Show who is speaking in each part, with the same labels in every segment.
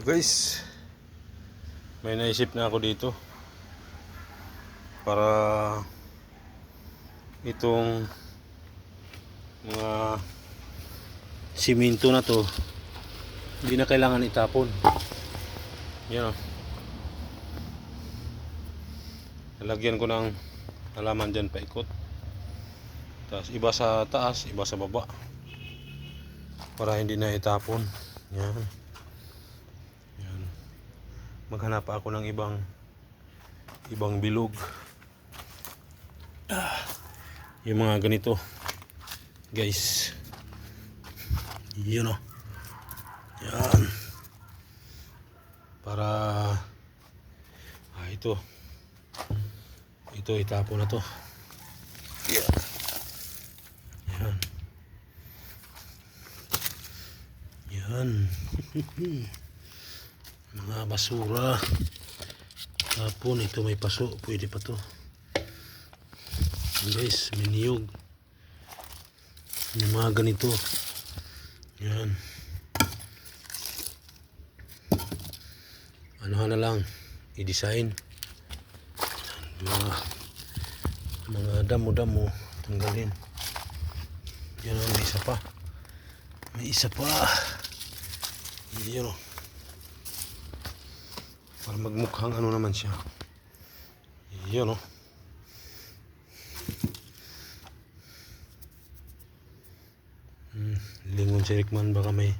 Speaker 1: So guys, may naisip na ako dito para itong mga siminto na to hindi na kailangan itapon. Yan o. Lalagyan ko ng halaman dyan paikot. Tapos iba sa taas, iba sa baba. Para hindi na itapon. Yan. Maghanap ako ng ibang ibang bilog. Ah, yung mga ganito. Guys. Yun o. Yan. Para ah, ito. Ito itapon na to. Yeah. Yan. Yan. Mga basura. Tapon ito may paso. Pwede pa to. Guys, may niyog. May mga ganito. Yan. Ano na lang, i-design. Mga, mga damo-damo, tanggalin. Yan o, may isa pa. May isa pa. Yan o. Para magmukhang ano naman siya. Yan o. Hmm, lingon si Rickman baka may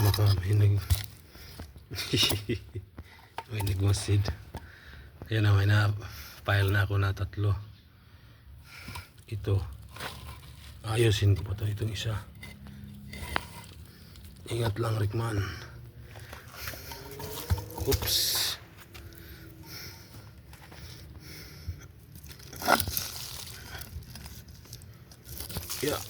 Speaker 1: baka may nag may nagmasid. Ayan na, may na file na ako na tatlo. Ito. Ayusin ko pa to itong isa. Ingat lang Rickman. Oops. Yeah.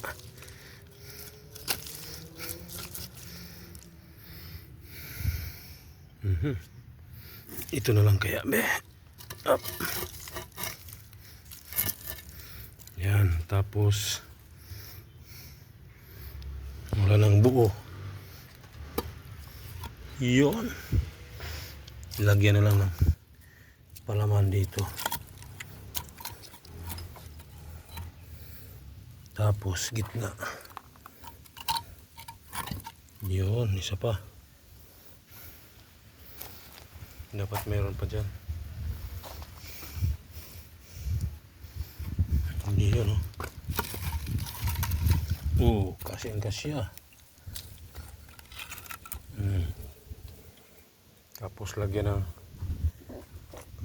Speaker 1: Mhm. Ito na lang kaya, be. Up. Yan, tapos wala nang buo. Yun. Lagyan na lang ng palaman dito. Tapos gitna. Yun, isa pa. Dapat meron pa dyan. Hindi yun, oh. Oo, kasi ang kasya. Tapos lagyan ng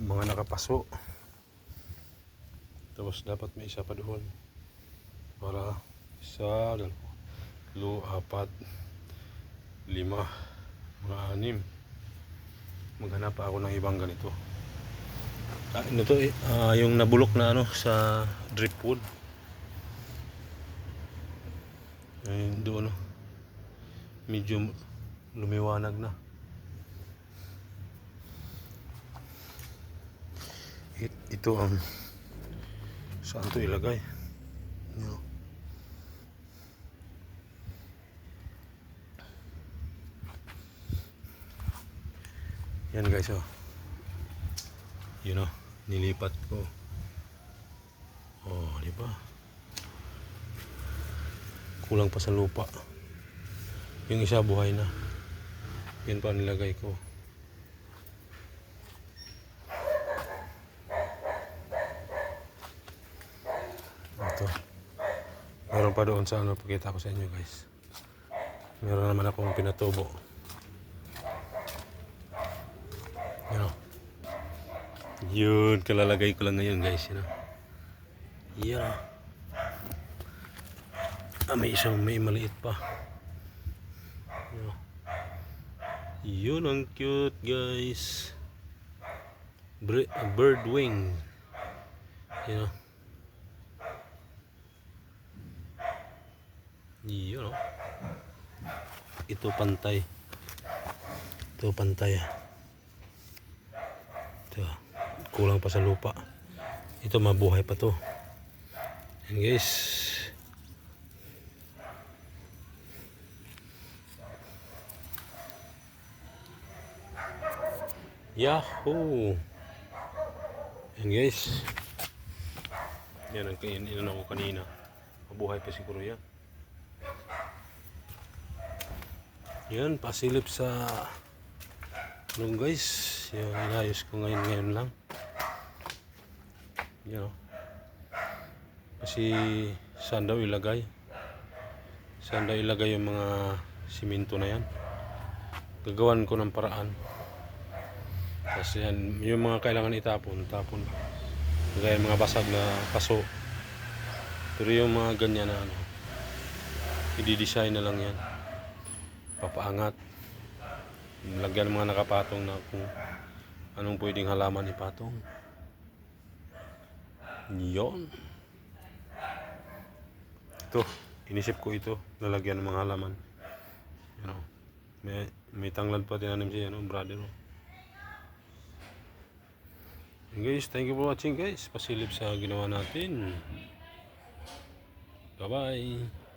Speaker 1: mga nakapaso. Tapos dapat may isa pa doon. Para isa, dalawa, tatlo, apat, lima, mga anim. Maghanap ako ng ibang ganito. Ah, ano to eh, ah, yung nabulok na ano sa dripwood. Ayun doon oh. Medyo lumiwanag na. It, ito ang saan to ilagay? Ano? Yan guys oh. Yun oh, nilipat ko. Oh, di ba? Kulang pa sa lupa. Yung isa buhay na. Yan pa nilagay ko. Pa doon sa ano, pakita ko sa inyo guys. Meron naman akong pinatubo. Yan o. Yun, kalalagay ko lang ngayon guys. Yun o. Yan o. Ah, may isang may maliit pa. Yan o. Yun ang cute guys. Bird wing. Yan o. Yun o. Ito pantay. Ito pantay ah. Ito, kulang pa sa lupa. Ito mabuhay pa to. Yan guys. Yahoo! Yan guys. Yan ang inano ko kanina. Mabuhay pa siguro yan. Yan, pasilip sa ano guys. Yan, inayos ko ngayon ngayon lang. Yan o. Kasi saan daw ilagay? Saan daw ilagay yung mga siminto na yan? Gagawan ko ng paraan. Tapos yan, yung mga kailangan itapon, tapon. Kagaya mga basag na paso. Pero yung mga ganyan na ano, i-design na lang yan. Papaangat. Lagyan ng mga nakapatong na kung anong pwedeng halaman ipatong. Yon. Ito, inisip ko ito, lalagyan ng mga halaman. Yan o. May, may tanglad pa tinanim siya, ano, brother. Oh. Guys, thank you for watching guys. Pasilip sa ginawa natin. Bye-bye.